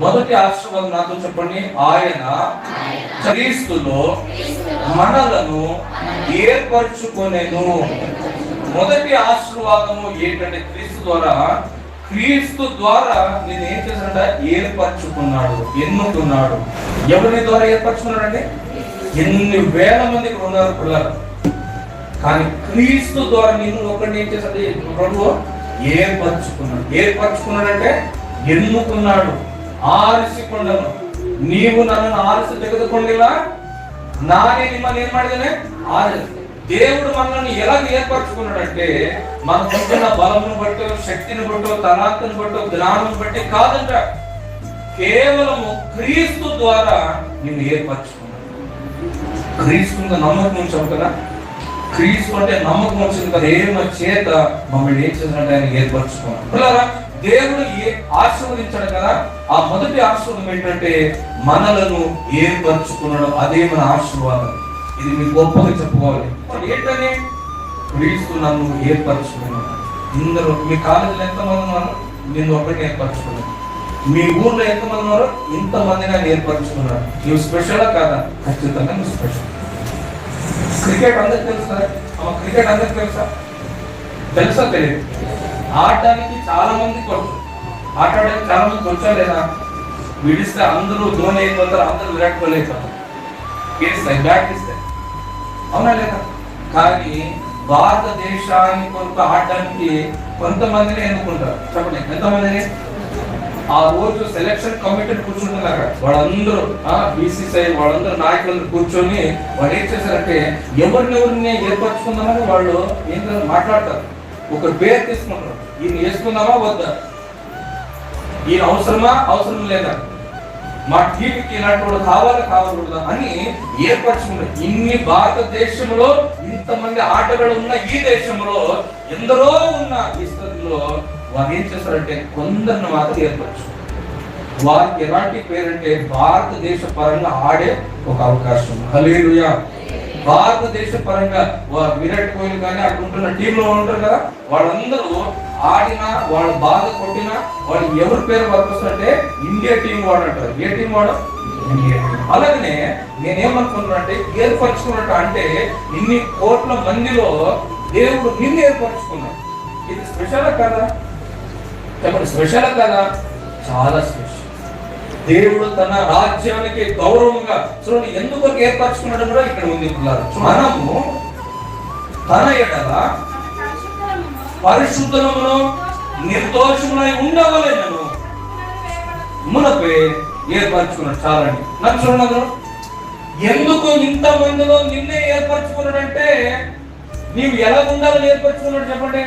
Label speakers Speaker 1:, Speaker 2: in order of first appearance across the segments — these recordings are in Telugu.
Speaker 1: మొదటి ఆశీర్వాదం నాతో చెప్పండి. ఆయన క్రీస్తులో మనలను ఏర్పరచుకొనేను. మొదటి ఆశీర్వాదము ఏంటంటే క్రీస్తు ద్వారా క్రీస్తు ద్వారా నేను ఏం చేశాడంట ఏర్పరచుకున్నాడు ఎన్నుకున్నాడు. ఎవరి ద్వారా ఏర్పరచుకున్నాడండి? ఎన్ని వేల మంది ఇక్కడ ఉన్నారు పిల్లలు కానీ క్రీస్తు ద్వారా నేను ఒకరిని ఏం చేశాడు ప్రభు ఏర్పరచుకున్నాడు. ఏర్పరచుకున్నాడంటే ఎన్నుకున్నాడు. ఆరిసికొండను నీవు నన్ను ఆరిసి తెగదుకొండిలా నానే మిమ్మల్ని ఏం ಮಾಡಿದ್ದೇನೆ ఆరి దేవుడు మనల్ని ఎలా ఏర్పరచుకున్నాడంటే మనకున్న బలమును బట్టో శక్తిని బట్టో తలాంతను బట్టో జ్ఞానం బట్టి కాదంట కేవలము క్రీస్తు ద్వారా నిన్ను ఏర్పరచుకున్నాడు క్రీస్తు మీద నమ్మకం ఉంచాం కదా క్రీస్తు అంటే నమ్మకం వచ్చింది కదా ఏమ చేత మమ్మల్ని ఏం చేసినట్టు ఆయన ఏర్పరచుకున్నాడు పిల్లరా దేవుడు ఏ ఆశీర్వదించడం కదా. ఆ మొదటి ఆశీర్వాదం ఏంటంటే మనలను ఏర్పరచుకున్నాడు. అదే మన ఆశీర్వాదం. ఇది మీకు గొప్పగా చెప్పుకోవాలి. ఏంటని? క్రీస్తు నన్ను ఏర్పరచుకున్నాను ఇందరూ మీ కాలేజీలో ఎంతమంది ఉన్నారు? నేను ఒకటి ఏర్పరచుకున్నాను. మీ ఊర్లో ఎంతమంది ఉన్నారు? ఇంతమందిని ఆయన ఏర్పరచుకున్నాడు. నువ్వు స్పెషలా కాదా? ఖచ్చితంగా నువ్వు స్పెషల్ క్రికెట్ అందరికి తెలుసా? క్రికెట్ అందరికి తెలుసా? తెలుసా తెలియదు. ఆడటానికి చాలా మంది కొట్టు ఆట ఆడడానికి చాలా మంది కొంచెం లేదా? విడిస్తే అందరూ ధోని అయిపోతారు అందరూ విరాట్ కోహ్లీ అయిపోతారు. గెలుస్తాయి బ్యాట్ ఇస్తాయి అవునా లేదా? కానీ భారతదేశాన్ని కొంత ఆడటానికి కొంతమందిని ఎన్నుకుంటారు? చెప్పండి ఎంతమందిని? ఆ రోజు సెలక్షన్ కమిటీ కూర్చుంటుంది అక్కడ. వాళ్ళందరూ బీసీసీఐ వాళ్ళందరూ నాయకులందరూ కూర్చొని వాళ్ళు ఏం చేశారంటే ఎవరిని ఎవరిని ఏర్పరచుకుందామని వాళ్ళు ఏం మాట్లాడతారు. ఒకరు పేరు తీసుకున్నారు ఈయన వేసుకుందామా వద్దా? ఈయన అవసరమా? అవసరం లేదా? మా టీవీకి ఇలాంటి వాళ్ళు కావాలా? కావాలకూడదా అని ఏర్పరచుకున్నారు. ఇన్ని భారతదేశంలో ఇంతమంది ఆటగాళ్ళు ఉన్న ఈ దేశంలో ఎందరో ఉన్న ఈ స్థితిలో వారు ఏం చేస్తారంటే కొందరిని మాత్రం ఏర్పరచు వారికి ఎలాంటి పేరంటే భారతదేశ పరంగా ఆడే ఒక అవకాశం. హలేలుయా భారతదేశ పరంగా వా- విరాట్ కోహ్లీ కానీ అక్కడ ఉంటున్న టీంలో ఉంటారు కదా వాళ్ళందరూ ఆడినా వాళ్ళు బాగా కొట్టినా వాళ్ళు ఎవరి పేరు వస్తుంటే ఇండియా టీం వాడు అంటారు. ఏ టీం వాడు? అలాగనే నేనేమనుకున్నాను అంటే ఏర్పరచుకున్నట్టు అంటే ఇన్ని కోట్ల మందిలో దేవుడు నిన్ను ఏర్పరచుకున్నాడు. ఇది స్పెషల్ కదా? చెప్పండి స్పెషల్ కదా? చాలా స్పెషల్. దేవుడు తన రాజ్యానికి గౌరవంగా చూడండి ఎందుకు ఏర్పరచుకున్నాడు కూడా ఇక్కడ ఉంది మనము తన ఎడల పరిశుద్ధమును నిర్దోషములై ఉండవలేనను మునపే ఏర్పరచుకున్నాడు చాలండి నాకు చూడండి ఎందుకు ఇంత మందిలో నిన్నే ఏర్పరచుకున్నాడంటే నీవు ఎలా ఉండాలని ఏర్పరచుకున్నాడు చెప్పండి.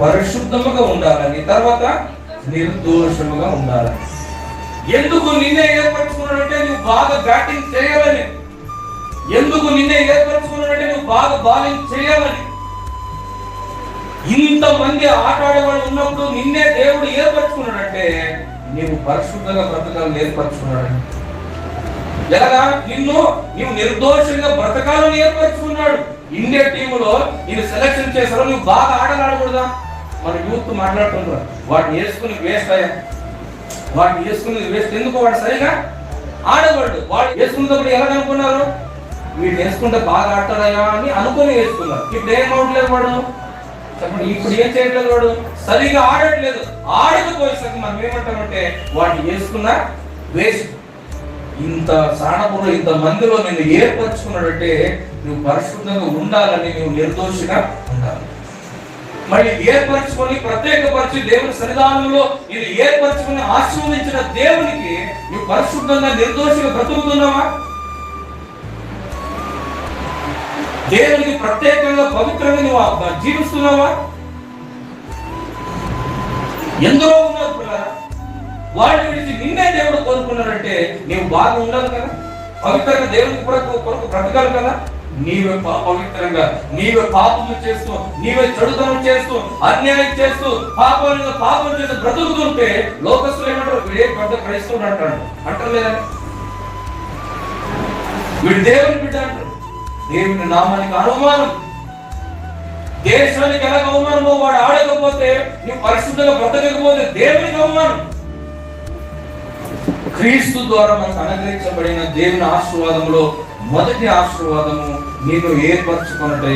Speaker 1: పరిశుద్ధముగా ఉండాలని తర్వాత నిర్దోషముగా ఉండాలని. ఎందుకు నిన్నే ఏర్పరచుకున్నాడంటే నువ్వు బాగా బ్యాటింగ్ చేయాలని ఎందుకు నిన్నే ఏర్పరచుకున్నాడంటే నువ్వు బాగా బౌలింగ్ చేయాలని ఇంతమంది ఆట ఆడేవాళ్ళు ఉన్నప్పుడు నిన్నే దేవుడు ఏర్పరచుకున్నాడంటే నీవు పరిశుద్ధంగా బ్రతకాలని ఏర్పరచుకున్నాడు ఎలాగా? నిన్ను నీవు నిర్దోషంగా బ్రతకాలని ఏర్పరచుకున్నాడు. ఇండియా టీములో నేను సెలక్షన్ చేశారో. నువ్వు బాగా ఆటలు ఆడకూడదా మన యూత్ మాట్లాడుతుంటారు వాటిని వేసుకుని వేస్ట్ అయ్యా. వాటిని వేసుకుని వేస్ట్. ఎందుకు వాడు సరిగా ఆడవాడు? వాడు వేసుకున్నప్పుడు ఎలా అనుకున్నారు వీడు వేసుకుంటే బాగా ఆడతాడయా అని అనుకుని వేసుకున్నారు ఇప్పుడు ఏం అవట్లేదు వాడు? చెప్పండి ఇప్పుడు ఏం చేయట్లేదు వాడు? సరిగా ఆడట్లేదు. ఆడకపోయేసరికి మనం ఏమంటామంటే వాడిని వేసుకున్నా వేస్ట్. ఇంత సాణపురం ఇంత మందిలో నేను ఏర్పరచుకున్నాడంటే నువ్వు పరిశుద్ధంగా ఉండాలని నువ్వు నిర్దోషిగా మరి ఏర్పరచుకొని ప్రత్యేకపరిచి దేవుని సన్నిధానంలో నేను ఏర్పరచుకొని ఆశీర్వదించిన దేవునికి నువ్వు పరిశుద్ధంగా నిర్దోషిగా బ్రతుకుతున్నావా? దేవునికి ప్రత్యేకంగా పవిత్రంగా నువ్వు జీవిస్తున్నావా? ఎందరో ఉన్నారు పిల్లరా. వాడిని విడిచి నిన్నే దేవుడు కోరుకున్నాడంటే నీవు బాగా ఉండాలి కదా? పవిత్రంగా దేవునికి కూడా కొరకు బ్రతకాలి కదా? నీవే ప- పవిత్రంగా నీవే పాపము చేస్తూ నీవే చెడుతనం చేస్తూ అన్యాయం చేస్తూ పాపంగా పాపం చేసి బ్రతుకుతుంటే లోకస్తులు ఏమంటారు? వీడే పెద్ద క్రైస్తవుడు అంటాడు. అంటారు వీడు దేవుని బిడ్డ అంటారు దేవుని నామానికి అనుమానం. దేశానికి ఎలా అవమానమో వాడు ఆడకపోతే నువ్వు పరిశుద్ధంగా బ్రతకకపోతే దేవునికి అవమానం. క్రీస్తు ద్వారా మనకు అనుగ్రహించబడిన దేవుని ఆశీర్వాదంలో మొదటి ఆశీర్వాదము నీకు ఏర్పరచుకున్నటే